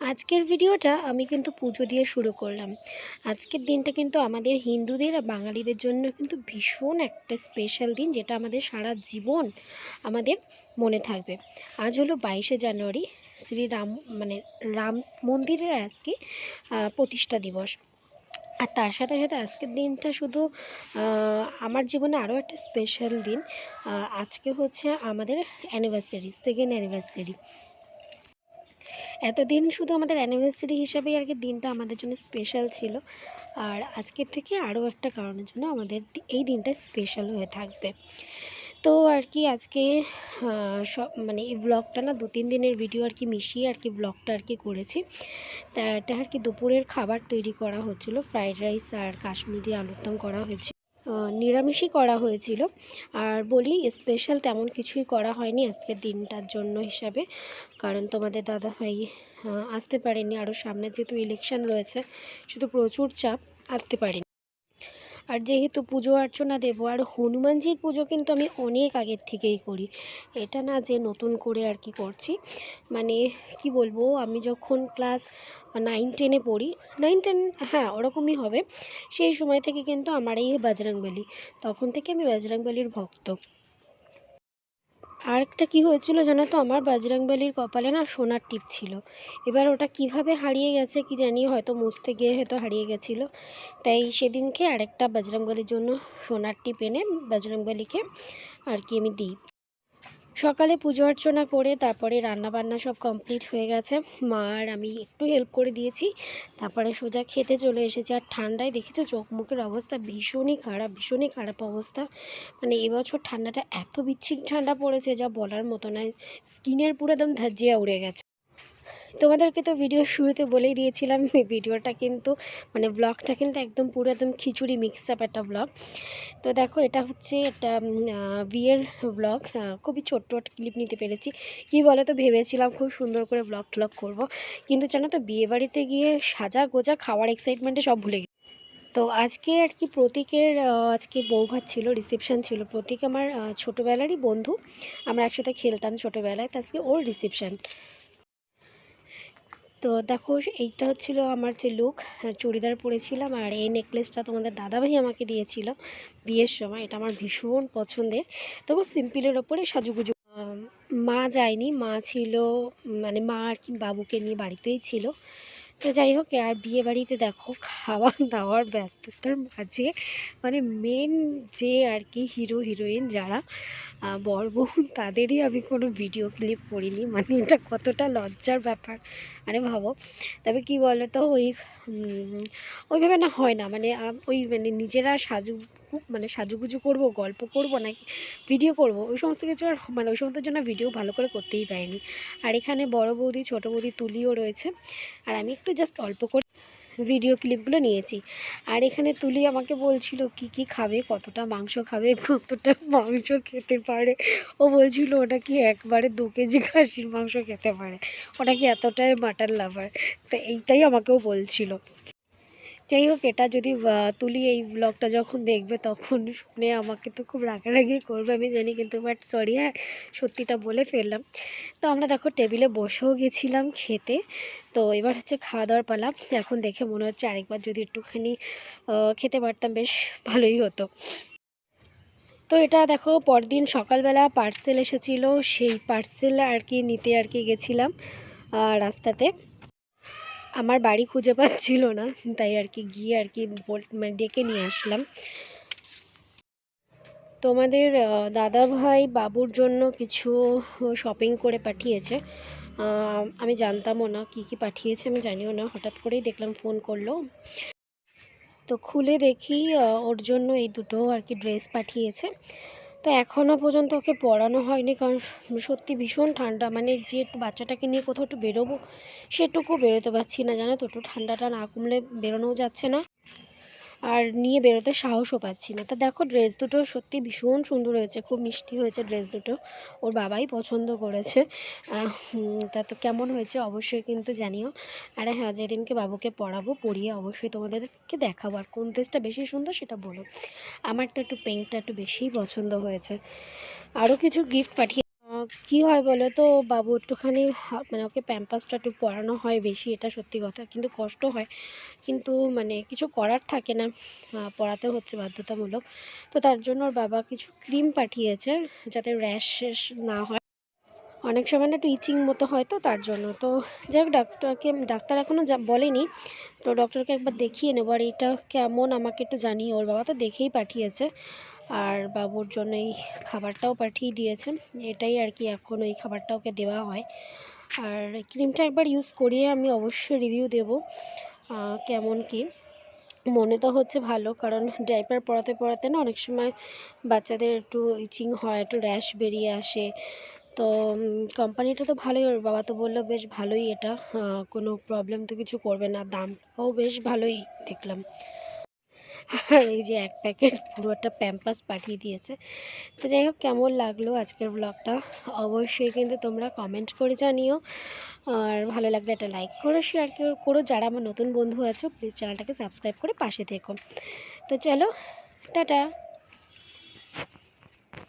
আজকের ভিডিওটা আমি কিন্তু পুজো দিয়ে শুরু করলাম। আজকের দিনটা কিন্তু আমাদের হিন্দুদের আর বাঙালিদের জন্য কিন্তু ভীষণ একটা স্পেশাল দিন, যেটা আমাদের সারা জীবন আমাদের মনে থাকবে। আজ হলো বাইশে জানুয়ারি শ্রীরাম মানে রাম মন্দিরের আজকে প্রতিষ্ঠা দিবস। আর তার সাথে সাথে আজকের দিনটা শুধু আমার জীবনে আরও একটা স্পেশাল দিন আজকে হচ্ছে আমাদের অ্যানিভার্সারি সেকেন্ড অ্যানিভার্সারি এতদিন শুধু আমাদের অ্যানিভার্সারি হিসাবেই আর কি দিনটা আমাদের জন্য স্পেশাল ছিল। আর আজকের থেকে আরও একটা কারণের জন্য আমাদের এই দিনটা স্পেশাল হয়ে থাকবে। তো আর কি আজকে সব মানে এই ব্লগটা না দু তিন দিনের ভিডিও আর কি মিশিয়ে আর কি ব্লগটা আর কি করেছি। তা এটা আর কি দুপুরের খাবার তৈরি করা হচ্ছিল। ফ্রাইড রাইস আর কাশ্মীরি আলুর দম করা হয়েছিল আহ, নিরামিষই করা হয়েছিল। আর বলি স্পেশাল তেমন কিছুই করা হয়নি আজকে দিনটার জন্য হিসাবে। কারণ তোমাদের দাদা ভাই আসতে পারেনি। আরও সামনে যেহেতু ইলেকশন রয়েছে, শুধু প্রচুর চাপ, আসতে পারেনি। আর যেহেতু পুজো অর্চনা দেবো, আর হনুমানজির পুজো কিন্তু আমি অনেক আগের থেকেই করি। এটা না যে নতুন করে আর কি করছি। মানে কি বলব, আমি যখন ক্লাস নাইন টেনে পড়ি নাইন টেন হ্যাঁ ওরকমই হবে। সেই সময় থেকে কিন্তু আমার এই বজরংবলী তখন থেকে আমি বজরংবলীর ভক্ত। আরেকটা কি হয়েছিল জানো তো? আমার বজরংবলীর কপালে না সোনার টিপ ছিল। এবার ওটা কীভাবে হারিয়ে গেছে কি জানি, হয়তো মুছতে গিয়ে হয়তো হারিয়ে গেছিল। তাই সেদিনকে আরেকটা বাজরাংবালির জন্য সোনার টিপ এনে বাজরাংবালিকে আর কি আমি দিই। সকালে পুজো অর্চনা করে তারপরে রান্না বান্না সব কমপ্লিট হয়ে গেছে। মা আর আমি একটু হেল্প করে দিয়েছি। তারপরে সোজা খেতে চলে এসেছি। আর ঠান্ডায় দেখেছ চোখ মুখের অবস্থা ভীষণই খারাপ ভীষণই খারাপ অবস্থা। মানে এবছর ঠান্ডাটা এত বিচ্ছিরি ঠান্ডা পড়েছে যা বলার মতো নয়। স্কিনের পুরো একদম ধাজিয়া উড়ে গেছে। তোমাদেরকে তো ভিডিও শুরুতে বলেই দিয়েছিলাম ভিডিওটা কিন্তু মানে ব্লগটা কিন্তু একদম পুরো একদম খিচুড়ি মিক্স আপ একটা ব্লগ তো দেখো, এটা হচ্ছে একটা বিয়ের ব্লগ খুবই ছোট্ট একটা ক্লিপ নিতে পেরেছি। কি বলো তো ভেবেছিলাম খুব সুন্দর করে ব্লগ ট্লগ করব। কিন্তু জানো তো বিয়ে বাড়িতে গিয়ে সাজা গোজা খাওয়ার এক্সাইটমেন্টে সব ভুলে গেছি। তো আজকে আর কি প্রতীকের আজকে বৌভাত ছিল রিসেপশন ছিল। প্রতীক আমার ছোটোবেলারই বন্ধু। আমরা একসাথে খেলতাম ছোটোবেলায়, তো আজকে ওর রিসেপশন তো দেখো, এইটা হচ্ছিল আমার যে লুক চুড়িদার পরেছিলাম আর এই নেকলেসটা তোমাদের দাদাভাই আমাকে দিয়েছিল বিয়ের সময়। এটা আমার ভীষণ পছন্দের। তবু সিম্পলের ওপরে সাজুগুজু। মা যায়নি, মা ছিল মানে মা আর কি বাবুকে নিয়ে বাড়িতেই ছিল। তো যাই হোক, আর বিয়ে বাড়িতে দেখো, খাওয়া দাওয়ার ব্যস্ততার মাঝে মানে মেন যে আর কি হিরো হিরোইন যারা বর বউ, তাদেরই আমি কোনো ভিডিও ক্লিপ করিনি। মানে এটা কতটা লজ্জার ব্যাপার। আরে ভাবো, তবে কি বলো তো ওই ওইভাবে না হয় না। মানে ওই মানে নিজেরা সাজু মানে সাজুগুজু করব, গল্প করব, নাকি ভিডিও করব, ওই সমস্ত কিছু আর মানে ওই সমস্ত জন্য ভিডিও ভালো করে করতেই পারিনি। আর এখানে বড় বৌদি, ছোট বৌদি তুলিও রয়েছে। আর আমি একটু জাস্ট অল্প করে ভিডিও ক্লিপগুলো নিয়েছি। আর এখানে তুলি আমাকে বলছিল, কি কি খাবে? কতটা মাংস খাবে? কতটা মাংস খেতে পারে? ও বলছিল, ওটা কি একবারে দু কেজি খাসির মাংস খেতে পারে? ওটা কি এতটাই মাটন লাভার তো এইটাই আমাকেও বলছিল। যাই হোক এটা যদি তুলি এই ব্লগটা যখন দেখবে তখন শুনে আমাকে তো খুব রাগারাগি করবে, আমি জানি কিন্তু বাট সরি হ্যাঁ সত্যিটা বলে ফেললাম। তো আমরা দেখো টেবিলে বসেও গেছিলাম খেতে। তো এবার হচ্ছে খাওয়া দাওয়ার পালা। এখন দেখে মনে হচ্ছে আরেকবার যদি একটুখানি খেতে পারতাম, বেশ ভালোই হতো। তো এটা দেখো, পরদিন সকালবেলা পার্সেল এসেছিল, সেই পার্সেল আর কি নিতে আর কি গেছিলাম রাস্তাতে। আমার বাড়ি খুঁজে পাচ্ছিল না, তাই আর কি গিয়ে আর কি মানে ডেকে নিয়ে আসলাম। তোমাদের দাদা ভাই বাবুর জন্য কিছু শপিং করে পাঠিয়েছে। আমি জানতামও না কি কি পাঠিয়েছে, আমি জানিও না, হঠাৎ করেই দেখলাম ফোন করল। তো খুলে দেখি ওর জন্য এই দুটো আর কি ড্রেস পাঠিয়েছে। তো এখনও পর্যন্ত ওকে পড়ানো হয়নি কারণ সত্যি ভীষণ ঠান্ডা। মানে যে বাচ্চাটাকে নিয়ে কোথাও একটু বেরোবো, সেটুকু বেরোতে পারছি না। জানো তো, একটু ঠান্ডাটা না কমলে বেরোনোও যাচ্ছে না। আর নিয়ে বেরোতে সাহসও পাচ্ছি না তো দেখো ড্রেস দুটো সত্যি ভীষণ সুন্দর হয়েছে, খুব মিষ্টি হয়েছে ড্রেস দুটো। ওর বাবাই পছন্দ করেছে। তা তো কেমন হয়েছে অবশ্যই কিন্তু জানিও। আর হ্যাঁ যেদিনকে বাবুকে পড়াবো, পড়িয়ে অবশ্যই তোমাদেরকে দেখাবো। আর কোন ড্রেসটা বেশি সুন্দর সেটা বলো। আমার তো একটু পিঙ্কটা একটু বেশিই পছন্দ হয়েছে। আরও কিছু গিফট পাঠিয়ে কী হয় বলো তো? বাবু একটুখানি মানে ওকে প্যাম্পাসটা একটু পরানো হয় বেশি, এটা সত্যি কথা। কিন্তু কষ্ট হয়। কিন্তু মানে কিছু করার থাকে না। পড়াতে হচ্ছে বাধ্যতামূলক। তো তার জন্য ওর বাবা কিছু ক্রিম পাঠিয়েছে যাতে র্যাশ না হয়। অনেক সময় না একটু ইচিং মতো হয় তো তার জন্য। তো যাই হোক, ডাক্তারকে, ডাক্তার এখনও বলেনি। তো ডক্টরকে একবার দেখিয়ে নেব। আর এটা কেমন আমাকে একটু জানিয়ে ওর বাবা তো দেখেই পাঠিয়েছে। আর বাবুর জন্য এই খাবারটাও পাঠিয়ে দিয়েছে এটাই আর কি এখন ওই খাবারটা ওকে দেওয়া হয়। আর এই ক্রিমটা একবার ইউজ করিয়ে আমি অবশ্যই রিভিউ দেবো কেমন কি। মনে তো হচ্ছে ভালো, কারণ ডাইপার পরাতে পরাতে না অনেক সময় বাচ্চাদের একটু ইচিং হয়, একটু র্যাশ বেরিয়ে আসে। তো কোম্পানিটা তো ভালোই, ওর বাবা তো বলল বেশ ভালোই এটা কোনো প্রবলেম তো কিছু করবে না। দামটাও বেশ ভালোই দেখলাম। আর এই যে এক প্যাকেট পুরো একটা প্যাম্পাস পাঠিয়ে দিয়েছে। তো যাই হোক, কেমন লাগল আজকের ব্লগটা অবশ্যই কিন্তু তোমরা কমেন্ট করে জানিও। আর ভালো লাগলে একটা লাইক করো শেয়ার করো। যারা আমার নতুন বন্ধু আছো প্লিজ চ্যানেলটাকে সাবস্ক্রাইব করে পাশে থেকো। তো চলো, টাটা!